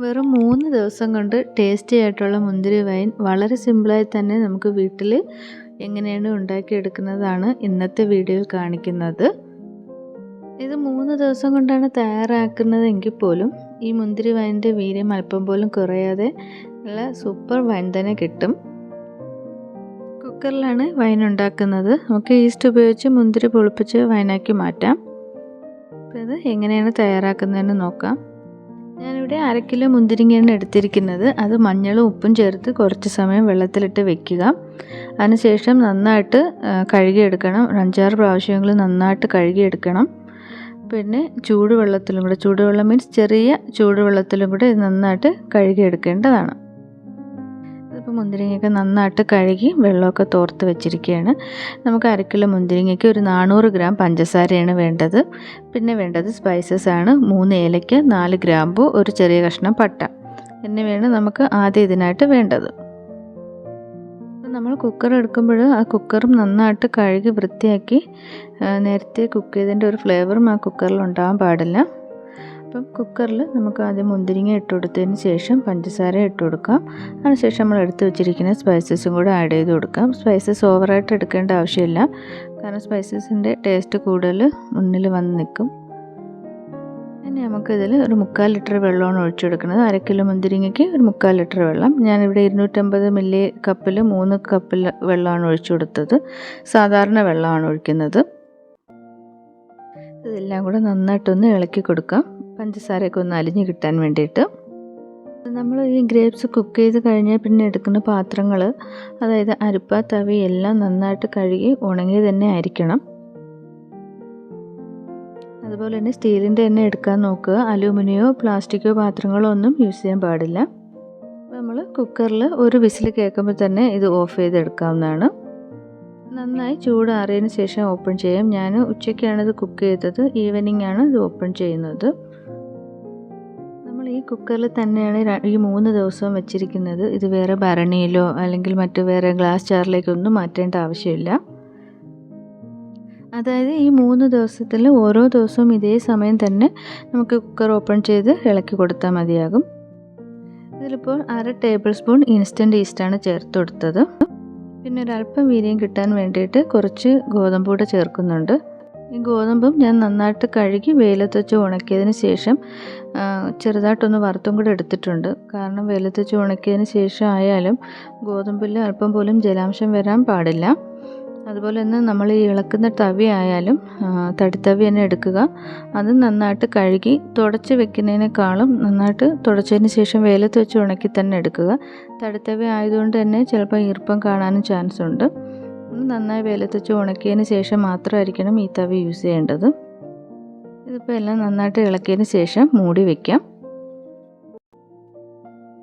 വെറും മൂന്ന് ദിവസം കൊണ്ട് ടേസ്റ്റി ആയിട്ടുള്ള മുന്തിരി വൈൻ വളരെ സിമ്പിളായി തന്നെ നമുക്ക് വീട്ടിൽ എങ്ങനെയാണ് ഉണ്ടാക്കിയെടുക്കുന്നതാണ് ഇന്നത്തെ വീഡിയോയിൽ കാണിക്കുന്നത്. ഇത് മൂന്ന് ദിവസം കൊണ്ടാണ് തയ്യാറാക്കുന്നതെങ്കിൽ പോലും ഈ മുന്തിരി വൈനിന്റെ വീര്യം അല്പം പോലും കുറയാതെ നല്ല സൂപ്പർ വൈൻ തന്നെ കിട്ടും. കുക്കറിലാണ് വൈൻ ഉണ്ടാക്കുന്നത്. നമുക്ക് ഈസ്റ്റ് ഉപയോഗിച്ച് മുന്തിരി പൊളിപ്പിച്ച് വൈനാക്കി മാറ്റാം. അപ്പോൾ ഇത് എങ്ങനെയാണ് തയ്യാറാക്കുന്നതെന്ന് നോക്കാം. ഞാനിവിടെ അര കിലോ മുന്തിരിങ്ങയാണ് എടുത്തിരിക്കുന്നത്. അത് മഞ്ഞളും ഉപ്പും ചേർത്ത് കുറച്ച് സമയം വെള്ളത്തിലിട്ട് വെക്കുക. അതിനുശേഷം നന്നായിട്ട് കഴുകിയെടുക്കണം. അഞ്ചാറ് പ്രാവശ്യങ്ങൾ നന്നായിട്ട് കഴുകിയെടുക്കണം. പിന്നെ ചൂടുവെള്ളത്തിലും കൂടെ ചൂടുവെള്ളം മീൻസ് ചെറിയ ചൂടുവെള്ളത്തിലും കൂടെ നന്നായിട്ട് കഴുകിയെടുക്കേണ്ടതാണ്. ഇപ്പോൾ മുന്തിരിങ്ങയൊക്കെ നന്നായിട്ട് കഴുകി വെള്ളമൊക്കെ തോർത്ത് വെച്ചിരിക്കുകയാണ്. നമുക്ക് അര കിലോ മുന്തിരിങ്ങയ്ക്ക് ഒരു നാനൂറ് ഗ്രാം പഞ്ചസാരയാണ് വേണ്ടത്. പിന്നെ വേണ്ടത് സ്പൈസസ് ആണ്. മൂന്ന് ഏലയ്ക്ക് നാല് ഗ്രാമ്പു ഒരു ചെറിയ കഷ്ണം പട്ട. എന്നിവയാണ് നമുക്ക് ആദ്യം ഇതിനായിട്ട് വേണ്ടത്. നമ്മൾ കുക്കർ എടുക്കുമ്പോൾ ആ കുക്കറും നന്നായിട്ട് കഴുകി വൃത്തിയാക്കി നേരത്തെ കുക്ക് ചെയ്തതിന്റെ ഒരു ഫ്ലേവറും ആ കുക്കറിൽ ഉണ്ടാകാൻ പാടില്ല. അപ്പം കുക്കറിൽ നമുക്ക് ആദ്യം മുന്തിരിങ്ങ ഇട്ട് കൊടുത്തതിന് ശേഷം പഞ്ചസാര ഇട്ട് കൊടുക്കാം. അതിനുശേഷം നമ്മൾ എടുത്ത് വെച്ചിരിക്കുന്ന സ്പൈസസും കൂടെ ആഡ് ചെയ്ത് കൊടുക്കാം. സ്പൈസസ് ഓവറായിട്ട് എടുക്കേണ്ട ആവശ്യമില്ല. കാരണം സ്പൈസസിന്റെ ടേസ്റ്റ് കൂടുതൽ മുന്നിൽ വന്ന് നിൽക്കും. ഇനി നമുക്കിതിൽ ഒരു മുക്കാൽ ലിറ്റർ വെള്ളമാണ് ഒഴിച്ചെടുക്കുന്നത്. അര കിലോ മുന്തിരിങ്ങയ്ക്ക് ഒരു മുക്കാൽ ലിറ്റർ വെള്ളം. ഞാനിവിടെ ഇരുന്നൂറ്റമ്പത് മില്ലി കപ്പിൽ മൂന്ന് കപ്പിൽ വെള്ളമാണ് ഒഴിച്ചു കൊടുത്തത്. സാധാരണ വെള്ളമാണ് ഒഴിക്കുന്നത്. ഇതെല്ലാം കൂടെ നന്നായിട്ടൊന്ന് ഇളക്കി കൊടുക്കാം. പഞ്ചസാരയൊക്കെ ഒന്ന് അലിഞ്ഞ് കിട്ടാൻ വേണ്ടിയിട്ട്. നമ്മൾ ഈ ഗ്രേപ്സ് കുക്ക് ചെയ്ത് കഴിഞ്ഞാൽ പിന്നെ എടുക്കുന്ന പാത്രങ്ങൾ അതായത് അരിപ്പ തവി എല്ലാം നന്നായിട്ട് കഴുകി ഉണങ്ങി തന്നെ ആയിരിക്കണം. അതുപോലെ തന്നെ സ്റ്റീലിന്റെ തന്നെ എടുക്കാൻ നോക്കുക. അലൂമിനിയോ പ്ലാസ്റ്റിക്കോ പാത്രങ്ങളോ ഒന്നും യൂസ് ചെയ്യാൻ പാടില്ല. നമ്മൾ കുക്കറിൽ ഒരു വിസിൽ കേൾക്കുമ്പോൾ തന്നെ ഇത് ഓഫ് ചെയ്തെടുക്കാവുന്നതാണ്. നന്നായി ചൂടാറിയതിന് ശേഷം ഓപ്പൺ ചെയ്യാം. ഞാൻ ഉച്ചയ്ക്കാണ് ഇത് കുക്ക് ചെയ്തത്. ഈവനിങ് ആണ് ഇത് ഓപ്പൺ ചെയ്യുന്നത്. കുക്കറിൽ തന്നെയാണ് ഈ മൂന്ന് ദിവസവും വെച്ചിരിക്കുന്നത്. ഇത് വേറെ ഭരണിയിലോ അല്ലെങ്കിൽ മറ്റു വേറെ ഗ്ലാസ് ചാറിലേക്കൊന്നും മാറ്റേണ്ട ആവശ്യമില്ല. അതായത് ഈ മൂന്ന് ദിവസത്തിൽ ഓരോ ദിവസവും ഇതേ സമയം തന്നെ നമുക്ക് കുക്കർ ഓപ്പൺ ചെയ്ത് ഇളക്കി കൊടുത്താൽ മതിയാകും. ഇതിലിപ്പോൾ അര ടേബിൾ സ്പൂൺ ഇൻസ്റ്റന്റ് ഈസ്റ്റാണ് ചേർത്ത് കൊടുത്തത്. പിന്നെ ഒരല്പം വീര്യം കിട്ടാൻ വേണ്ടിയിട്ട് കുറച്ച് ഗോതമ്പ് കൂടെ ചേർക്കുന്നുണ്ട്. ഈ ഗോതമ്പും ഞാൻ നന്നായിട്ട് കഴുകി വെയിലത്ത് വെച്ച് ഉണക്കിയതിന് ശേഷം ചെറുതായിട്ടൊന്ന് വറുത്തും കൂടെ എടുത്തിട്ടുണ്ട്. കാരണം വെയിലത്ത് വെച്ച് ഉണക്കിയതിന് ശേഷം ആയാലും ഗോതമ്പിൽ അല്പം പോലും ജലാംശം വരാൻ പാടില്ല. അതുപോലെ തന്നെ നമ്മൾ ഈ ഇളക്കുന്ന തവി ആയാലും തടിത്തവി തന്നെ എടുക്കുക. അത് നന്നായിട്ട് കഴുകി തുടച്ച് വെക്കുന്നതിനേക്കാളും നന്നായിട്ട് തുടച്ചതിന് ശേഷം വെയിലത്ത് വെച്ച് ഉണക്കി തന്നെ എടുക്കുക. തടിത്തവി ആയതുകൊണ്ട് തന്നെ ചിലപ്പോൾ ഈർപ്പം കാണാനും ചാൻസ് ഉണ്ട് നന്നായി വെയിലത്തച്ച് ഉണക്കിയതിന് ശേഷം മാത്രമായിരിക്കണം ഈ തവി യൂസ് ചെയ്യേണ്ടത്. ഇതിപ്പോൾ എല്ലാം നന്നായിട്ട് ഇളക്കിയതിന് ശേഷം മൂടി വയ്ക്കാം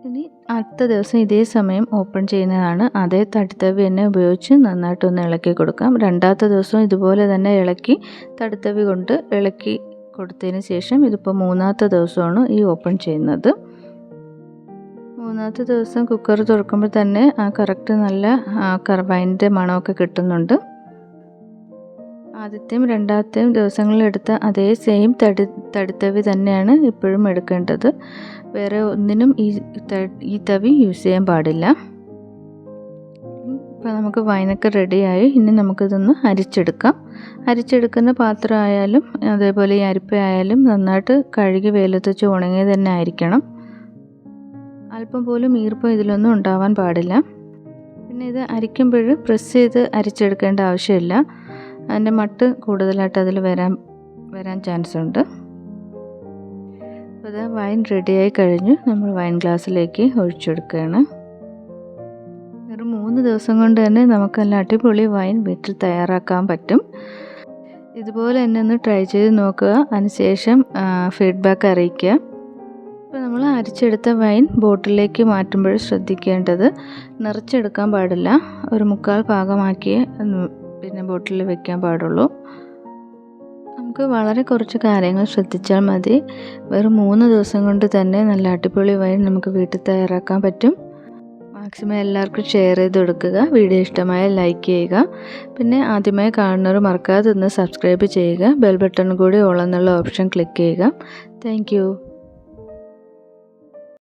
ഇനി അടുത്ത ദിവസം ഇതേ സമയം ഓപ്പൺ ചെയ്യുന്നതാണ്. അതേ തടിത്തവി തന്നെ ഉപയോഗിച്ച് നന്നായിട്ടൊന്ന് ഇളക്കി കൊടുക്കാം. രണ്ടാമത്തെ ദിവസം ഇതുപോലെ തന്നെ ഇളക്കി തടിത്തവി കൊണ്ട് ഇളക്കി കൊടുത്തതിന് ശേഷം ഇതിപ്പോൾ മൂന്നാമത്തെ ദിവസമാണ് ഈ ഓപ്പൺ ചെയ്യുന്നത്. മൂന്നാമത്തെ ദിവസം കുക്കർ തുറക്കുമ്പോൾ തന്നെ ആ കറക്റ്റ് നല്ല കറവൈന്റെ മണമൊക്കെ കിട്ടുന്നുണ്ട്. ആദ്യത്തെയും രണ്ടാമത്തെയും ദിവസങ്ങളിൽ എടുത്ത അതേ സെയിം തടി തടിത്തവി തന്നെയാണ് ഇപ്പോഴും എടുക്കേണ്ടത്. വേറെ ഒന്നിനും ഈ ഈ തവി യൂസ് ചെയ്യാൻ പാടില്ല. ഇപ്പോൾ നമുക്ക് വൈനൊക്കെ റെഡിയായി ഇനി നമുക്കിതൊന്ന് അരിച്ചെടുക്കാം. അരിച്ചെടുക്കുന്ന പാത്രമായാലും അതേപോലെ ഈ അരിപ്പയായാലും നന്നായിട്ട് കഴുകി വെയിലത്ത് വെച്ച് ഉണങ്ങി തന്നെ ആയിരിക്കണം. അല്പം പോലും ഈർപ്പം ഇതിലൊന്നും ഉണ്ടാവാൻ പാടില്ല. പിന്നെ ഇത് അരിക്കുമ്പോൾ പ്രസ് ചെയ്ത് അരിച്ചെടുക്കേണ്ട ആവശ്യമില്ല. അതിന്റെ മട്ട് കൂടുതലായിട്ട് അതിൽ വരാൻ വരാൻ ചാൻസ് ഉണ്ട്. അപ്പോൾ ഇത് വൈൻ റെഡിയായി കഴിഞ്ഞു. നമ്മൾ വൈൻ ഗ്ലാസ്സിലേക്ക് ഒഴിച്ചെടുക്കുകയാണ്. വെറും മൂന്ന് ദിവസം കൊണ്ട് തന്നെ നമുക്ക് നല്ല അടിപൊളി വൈൻ വീട്ടിൽ തയ്യാറാക്കാൻ പറ്റും. ഇതുപോലെ തന്നെ ഒന്ന് ട്രൈ ചെയ്ത് നോക്കുക. അതിനുശേഷം ഫീഡ്ബാക്ക് അറിയിക്കുക. ഇപ്പോൾ നമ്മൾ അരിച്ചെടുത്ത വൈൻ ബോട്ടിലേക്ക് മാറ്റുമ്പോൾ ശ്രദ്ധിക്കേണ്ടത് നിറച്ചെടുക്കാൻ പാടില്ല. ഒരു മുക്കാൽ ഭാഗമാക്കിയേ പിന്നെ ബോട്ടിൽ വെക്കാൻ പാടുള്ളൂ. നമുക്ക് വളരെ കുറച്ച് കാര്യങ്ങൾ ശ്രദ്ധിച്ചാൽ മതി. വെറും മൂന്ന് ദിവസം കൊണ്ട് തന്നെ നല്ല അടിപൊളി വൈൻ നമുക്ക് വീട്ടിൽ തയ്യാറാക്കാൻ പറ്റും. മാക്സിമം എല്ലാവർക്കും ഷെയർ ചെയ്ത് കൊടുക്കുക. വീഡിയോ ഇഷ്ടമായ ലൈക്ക് ചെയ്യുക. പിന്നെ ആദ്യമായി കാണുന്നവർ മറക്കാതെ ഒന്ന് സബ്സ്ക്രൈബ് ചെയ്യുക. ബെൽ ബട്ടൺ കൂടി ഓൾ എന്നുള്ള ഓപ്ഷൻ ക്ലിക്ക് ചെയ്യുക. താങ്ക്